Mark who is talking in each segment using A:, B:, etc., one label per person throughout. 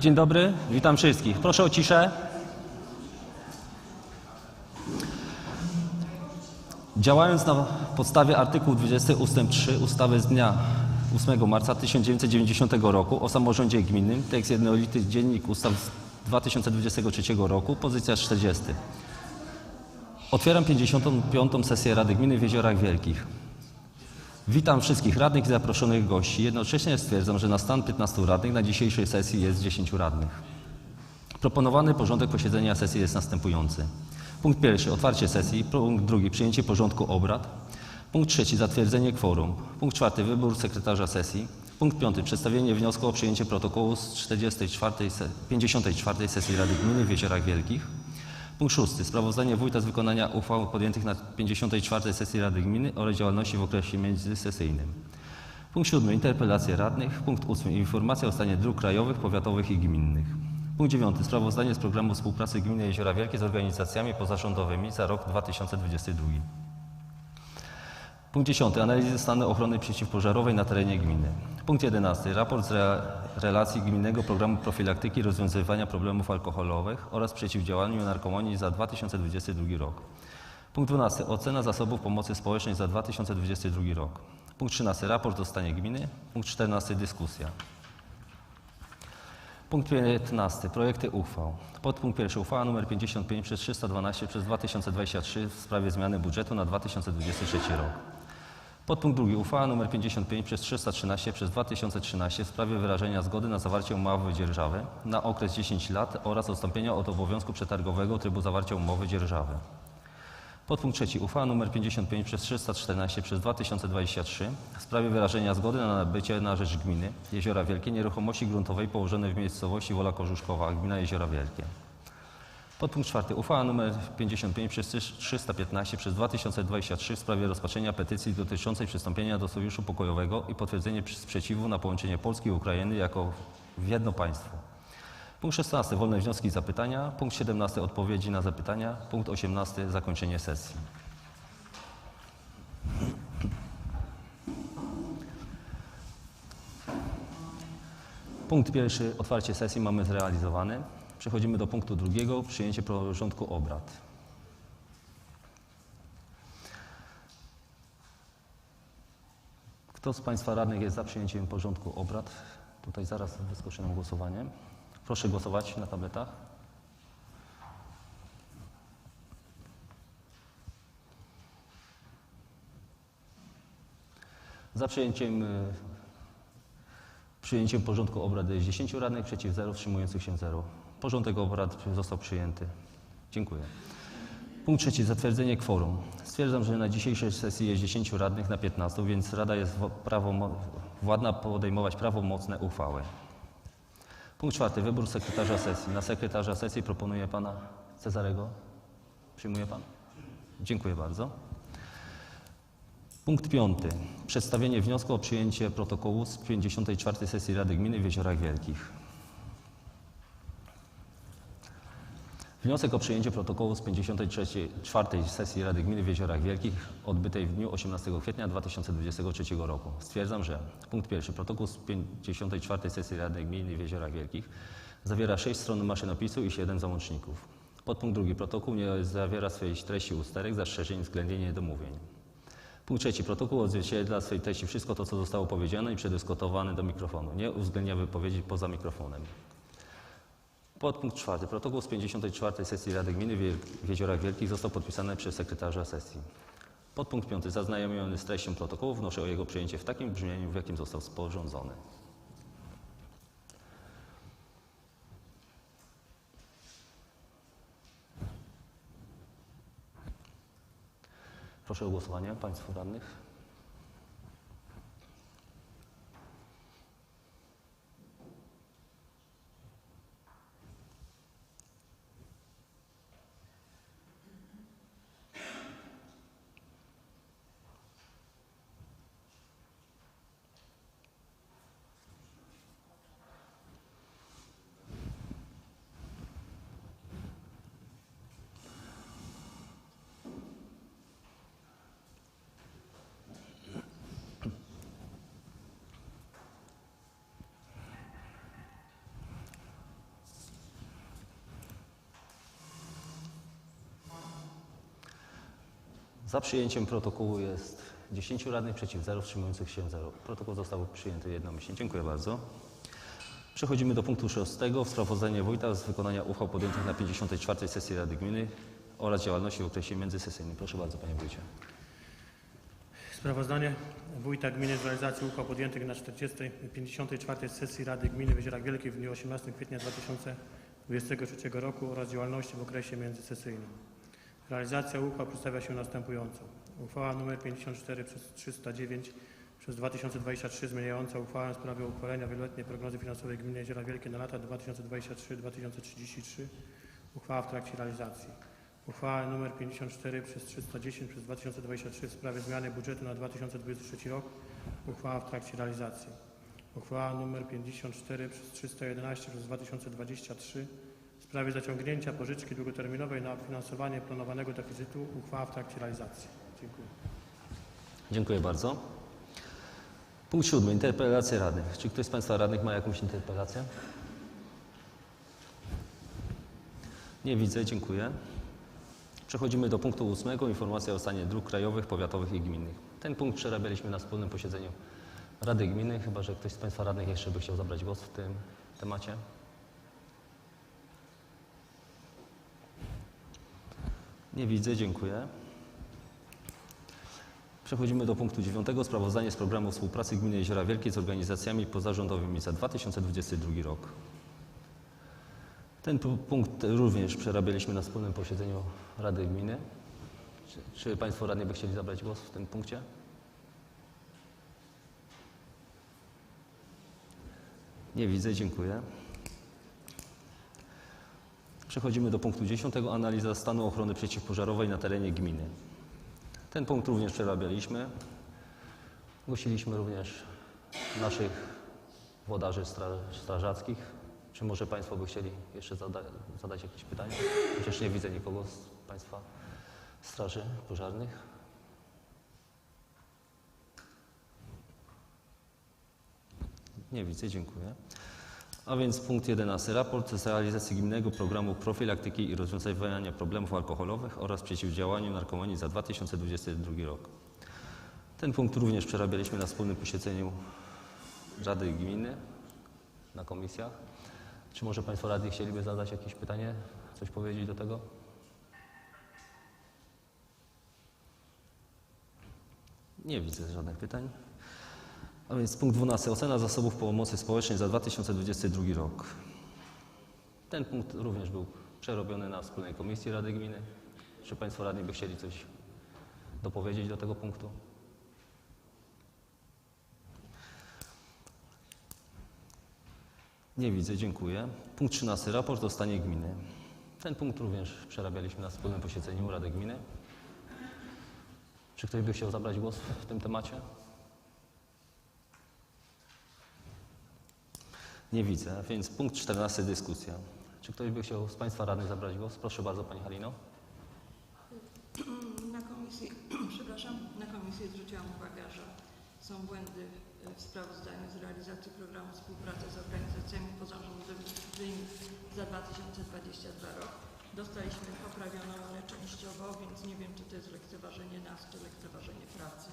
A: Dzień dobry, witam wszystkich. Proszę o ciszę. Działając na podstawie artykułu 20 ust. 3 ustawy z dnia 8 marca 1990 roku o samorządzie gminnym, tekst jednolity dziennik ustaw z 2023 roku, pozycja 40. Otwieram 55. sesję Rady Gminy w Jeziorach Wielkich. Witam wszystkich radnych i zaproszonych gości. Jednocześnie stwierdzam, że na stan 15 radnych na dzisiejszej sesji jest 10 radnych. Proponowany porządek posiedzenia sesji jest następujący. Punkt pierwszy otwarcie sesji. Punkt drugi przyjęcie porządku obrad. Punkt trzeci zatwierdzenie kworum. Punkt czwarty wybór sekretarza sesji. Punkt piąty przedstawienie wniosku o przyjęcie protokołu z 44, se- 54 sesji Rady Gminy w Jeziorach Wielkich. Punkt szósty sprawozdanie wójta z wykonania uchwał podjętych na 54 sesji Rady Gminy oraz działalności w okresie międzysesyjnym. Punkt siódmy interpelacje radnych. Punkt ósmy informacja o stanie dróg krajowych, powiatowych i gminnych. Punkt dziewiąty sprawozdanie z programu współpracy Gminy Jeziora Wielkie z organizacjami pozarządowymi za rok 2022. Punkt 10. Analizy stanu ochrony przeciwpożarowej na terenie gminy. Punkt 11. Raport z re- relacji Gminnego Programu Profilaktyki i Rozwiązywania Problemów Alkoholowych oraz Przeciwdziałaniu Narkomonii za 2022 rok. Punkt 12. Ocena zasobów pomocy społecznej za 2022 rok. Punkt 13. Raport o stanie gminy. Punkt 14. Dyskusja. Punkt 15. Projekty uchwał. Podpunkt pierwszy. Uchwała nr 55 przez 312 przez 2023 w sprawie zmiany budżetu na 2023 rok. Podpunkt drugi. Uchwała nr 55 przez 313 przez 2013 w sprawie wyrażenia zgody na zawarcie umowy dzierżawy na okres 10 lat oraz odstąpienia od obowiązku przetargowego trybu zawarcia umowy dzierżawy. Podpunkt trzeci. Uchwała nr 55 przez 314 przez 2023 w sprawie wyrażenia zgody na nabycie na rzecz gminy Jeziora Wielkie nieruchomości gruntowej położonej w miejscowości Wola Korzuszkowa, gmina Jeziora Wielkie. Podpunkt czwarty. Uchwała nr 55 przez 315 przez 2023 w sprawie rozpatrzenia petycji dotyczącej przystąpienia do Sojuszu Pokojowego i potwierdzenie sprzeciwu na połączenie Polski i Ukrainy jako w jedno państwo. Punkt 16. Wolne wnioski i zapytania. Punkt 17. Odpowiedzi na zapytania. Punkt 18. Zakończenie sesji. Punkt pierwszy. Otwarcie sesji mamy zrealizowany. Przechodzimy do punktu drugiego. Przyjęcie porządku obrad. Kto z Państwa radnych jest za przyjęciem porządku obrad? Tutaj zaraz wyskoczy nam głosowanie. Proszę głosować na tabletach. Za przyjęciem, przyjęciem porządku obrad jest 10 radnych, przeciw 0, wstrzymujących się 0. Porządek obrad został przyjęty. Dziękuję. Punkt trzeci. Zatwierdzenie kworum. Stwierdzam, że na dzisiejszej sesji jest 10 radnych na 15, więc Rada jest wo- prawomo- władna podejmować prawomocne uchwały. Punkt czwarty. Wybór sekretarza sesji. Na sekretarza sesji proponuję pana Cezarego. Przyjmuje pan? Dziękuję bardzo. Punkt piąty. Przedstawienie wniosku o przyjęcie protokołu z 54. sesji Rady Gminy w Jeziorach Wielkich. Wniosek o przyjęcie protokołu z 54. sesji Rady Gminy w Jeziorach Wielkich odbytej w dniu 18 kwietnia 2023 roku. Stwierdzam, że punkt pierwszy. Protokół z 54. sesji Rady Gminy w Jeziorach Wielkich zawiera 6 stron maszynopisu i 7 załączników. Podpunkt drugi. Protokół nie zawiera swojej treści usterek, zastrzeżeń względnie niedomówień. Punkt trzeci. Protokół odzwierciedla w swojej treści wszystko to, co zostało powiedziane i przedyskutowane do mikrofonu. Nie uwzględnia wypowiedzi poza mikrofonem. Podpunkt czwarty. Protokół z 54. sesji Rady Gminy w Jeziorach Wielkich został podpisany przez sekretarza sesji. Podpunkt piąty. Zaznajomiony z treścią protokołu wnoszę o jego przyjęcie w takim brzmieniu, w jakim został sporządzony. Proszę o głosowanie Państwu radnych. Za przyjęciem protokołu jest 10 radnych, przeciw 0, wstrzymujących się 0. Protokół został przyjęty jednomyślnie. Dziękuję bardzo. Przechodzimy do punktu szóstego. Sprawozdanie wójta z wykonania uchwał podjętych na 54. sesji Rady Gminy oraz działalności w okresie międzysesyjnym. Proszę bardzo, panie wójcie.
B: Sprawozdanie wójta gminy z realizacji uchwał podjętych na 40. 54. sesji Rady Gminy w Jeziorach Wielkich w dniu 18 kwietnia 2023 roku oraz działalności w okresie międzysesyjnym. Realizacja uchwał przedstawia się następująco. Uchwała nr 54 przez 309 przez 2023 zmieniająca uchwałę w sprawie uchwalenia wieloletniej prognozy finansowej gminy Jeziora Wielkie na lata 2023-2033. Uchwała w trakcie realizacji. Uchwała nr 54 przez 310 przez 2023 w sprawie zmiany budżetu na 2023 rok. Uchwała w trakcie realizacji. Uchwała nr 54 przez 311 przez 2023 w sprawie zaciągnięcia pożyczki długoterminowej na finansowanie planowanego deficytu. Uchwała w trakcie realizacji. Dziękuję.
A: Dziękuję bardzo. Punkt siódmy. Interpelacje radnych. Czy ktoś z Państwa radnych ma jakąś interpelację? Nie widzę. Dziękuję. Przechodzimy do punktu ósmego. Informacja o stanie dróg krajowych, powiatowych i gminnych. Ten punkt przerabialiśmy na wspólnym posiedzeniu Rady Gminy, chyba że ktoś z Państwa radnych jeszcze by chciał zabrać głos w tym temacie. Nie widzę. Dziękuję. Przechodzimy do punktu dziewiątego. Sprawozdanie z programu współpracy Gminy Jeziora Wielkie z organizacjami pozarządowymi za 2022 rok. Ten pu- punkt również przerabialiśmy na wspólnym posiedzeniu Rady Gminy. Czy, czy Państwo radni by chcieli zabrać głos w tym punkcie? Nie widzę, dziękuję. Przechodzimy do punktu dziesiątego. Analiza stanu ochrony przeciwpożarowej na terenie gminy. Ten punkt również przerabialiśmy. Głosiliśmy również naszych włodarzy stra- strażackich. Czy może Państwo by chcieli jeszcze zada- zadać jakieś pytania? Chociaż nie widzę nikogo z Państwa straży pożarnych. Nie widzę, dziękuję. A więc punkt 11. Raport z realizacji gminnego programu profilaktyki i rozwiązywania problemów alkoholowych oraz przeciwdziałaniu narkomanii za 2022 rok. Ten punkt również przerabialiśmy na wspólnym posiedzeniu Rady Gminy na komisjach. Czy może Państwo radni chcieliby zadać jakieś pytanie, coś powiedzieć do tego? Nie widzę żadnych pytań. A więc punkt 12. Ocena zasobów pomocy społecznej za 2022 rok. Ten punkt również był przerobiony na wspólnej komisji Rady Gminy. Czy Państwo radni by chcieli coś dopowiedzieć do tego punktu? Nie widzę, dziękuję. Punkt 13. Raport o stanie gminy. Ten punkt również przerabialiśmy na wspólnym posiedzeniu Rady Gminy. Czy ktoś by chciał zabrać głos w tym temacie? Nie widzę, więc punkt 14. Dyskusja. Czy ktoś by chciał z Państwa radnych zabrać głos? Proszę bardzo, Pani Halino.
C: Na komisji, przepraszam, na komisji zwróciłam uwagę, że są błędy w sprawozdaniu z realizacji programu współpracy z organizacjami pozarządowymi za 2022 rok. Dostaliśmy poprawioną, ale częściowo, więc nie wiem, czy to jest lekceważenie nas, czy lekceważenie pracy.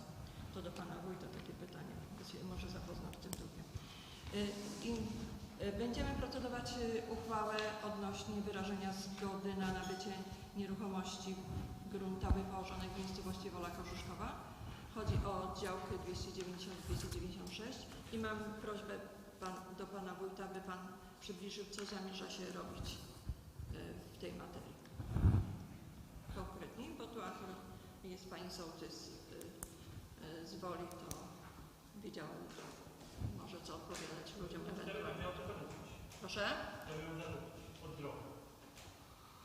C: To do Pana Wójta takie pytanie, może zapoznał z tym drukiem. I y, będziemy procedować y, uchwałę odnośnie wyrażenia zgody na nabycie nieruchomości gruntowej położonej w miejscowości Wola Korzuszkowa. Chodzi o działkę 290-296 i mam prośbę pan, do Pana Wójta, by Pan przybliżył, co zamierza się robić y, w tej materii. Konkretniej, bo tu akurat jest Pani sołtys z Woli, to wiedziałam, może co odpowiadać ludziom ewentualnie. Proszę?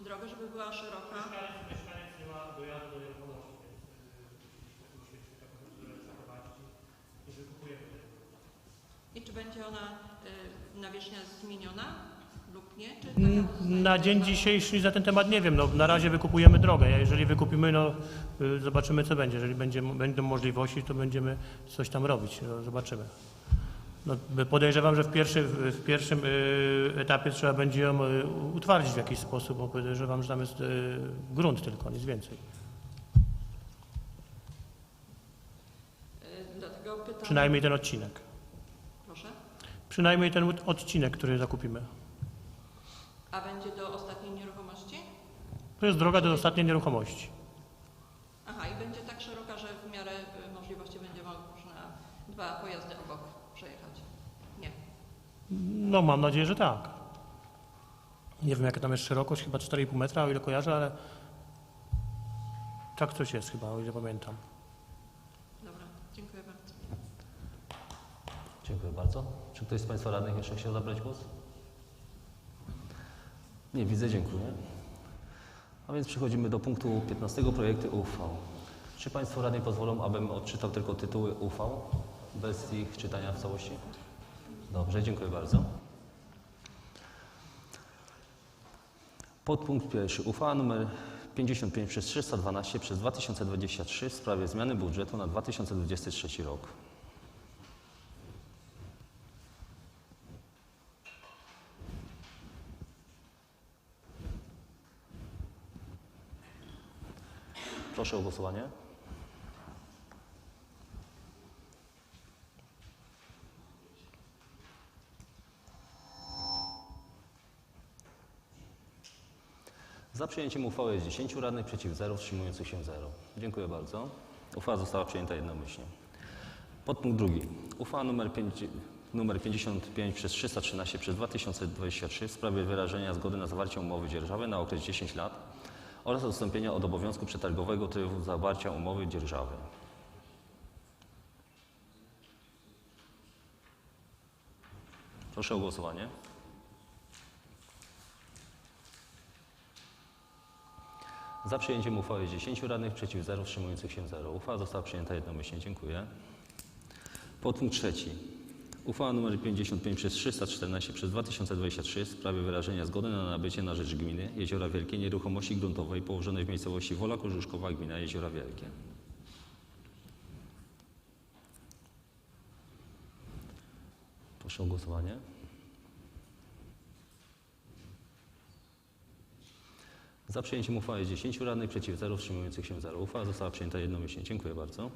C: Drogę, żeby była szeroka.
D: Mieszkaniec nie ma dojazdu do nieruchomości, więc musieliśmy taką procedurę przeprowadzić i wykupujemy
C: I czy będzie ona y, nawierzchnia zmieniona lub nie? Czy pozostaje
B: Na dzień dzisiejszy za ten temat nie wiem. No, na razie wykupujemy drogę. A jeżeli wykupimy, no y, zobaczymy co będzie. Jeżeli będzie, będą możliwości, to będziemy coś tam robić. No, zobaczymy. No, podejrzewam, że w, pierwszy, w pierwszym y, etapie trzeba będzie ją y, utwardzić w jakiś sposób, bo podejrzewam, że tam jest y, grunt tylko, nic więcej. Przynajmniej ten odcinek.
C: Proszę?
B: Przynajmniej ten odcinek, który zakupimy.
C: A będzie do ostatniej nieruchomości?
B: To jest droga do ostatniej nieruchomości. No mam nadzieję, że tak. Nie wiem jaka tam jest szerokość, chyba 4,5 metra, o ile kojarzę, ale tak coś jest chyba, o ile pamiętam.
C: Dobra, dziękuję bardzo.
A: Dziękuję bardzo. Czy ktoś z Państwa radnych jeszcze chciał zabrać głos? Nie widzę, dziękuję. A więc przechodzimy do punktu 15 projekty uchwał. Czy Państwo radni pozwolą, abym odczytał tylko tytuły uchwał, bez ich czytania w całości? Dobrze, dziękuję bardzo. Podpunkt pierwszy. Uchwała nr 55 przez 312 przez 2023 w sprawie zmiany budżetu na 2023 rok. Proszę o głosowanie. Za przyjęciem uchwały jest 10 radnych, przeciw 0, wstrzymujących się 0. Dziękuję bardzo. Uchwała została przyjęta jednomyślnie. Podpunkt drugi. Uchwała nr 5, numer 55 przez 313 przez 2023 w sprawie wyrażenia zgody na zawarcie umowy dzierżawy na okres 10 lat oraz odstąpienia od obowiązku przetargowego trybu zawarcia umowy dzierżawy. Proszę o głosowanie. Za przyjęciem uchwały jest 10 radnych, przeciw 0, wstrzymujących się 0. Uchwała została przyjęta jednomyślnie. Dziękuję. Podpunkt trzeci. Uchwała nr 55 przez 314 przez 2023 w sprawie wyrażenia zgody na nabycie na rzecz gminy Jeziora Wielkie nieruchomości gruntowej położonej w miejscowości Wola Korzuszkowa, gmina Jeziora Wielkie. Proszę o głosowanie. Za przyjęciem uchwały jest 10 radnych, przeciw 0, wstrzymujących się 0. Uchwała została przyjęta jednomyślnie. Dziękuję bardzo.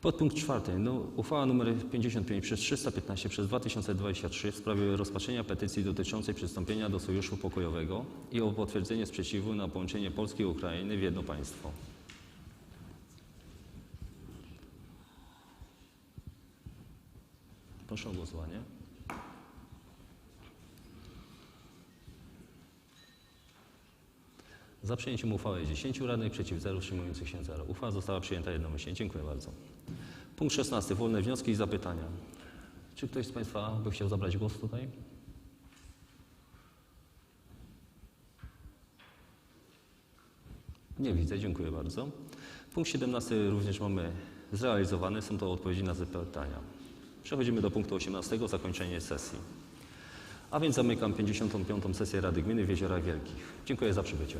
A: Podpunkt czwarty. No, uchwała nr 55 przez 315 przez 2023 w sprawie rozpatrzenia petycji dotyczącej przystąpienia do Sojuszu Pokojowego i o potwierdzenie sprzeciwu na połączenie Polski i Ukrainy w jedno państwo. Proszę o głosowanie. Za przyjęciem uchwały jest 10 radnych, przeciw 0, wstrzymujących się 0. Uchwała została przyjęta jednomyślnie. Dziękuję bardzo. Punkt 16. Wolne wnioski i zapytania. Czy ktoś z Państwa by chciał zabrać głos tutaj? Nie widzę, dziękuję bardzo. Punkt 17 również mamy zrealizowany, są to odpowiedzi na zapytania. Przechodzimy do punktu 18, zakończenie sesji. A więc zamykam 55. sesję Rady Gminy w Jeziorach Wielkich. Dziękuję za przybycie.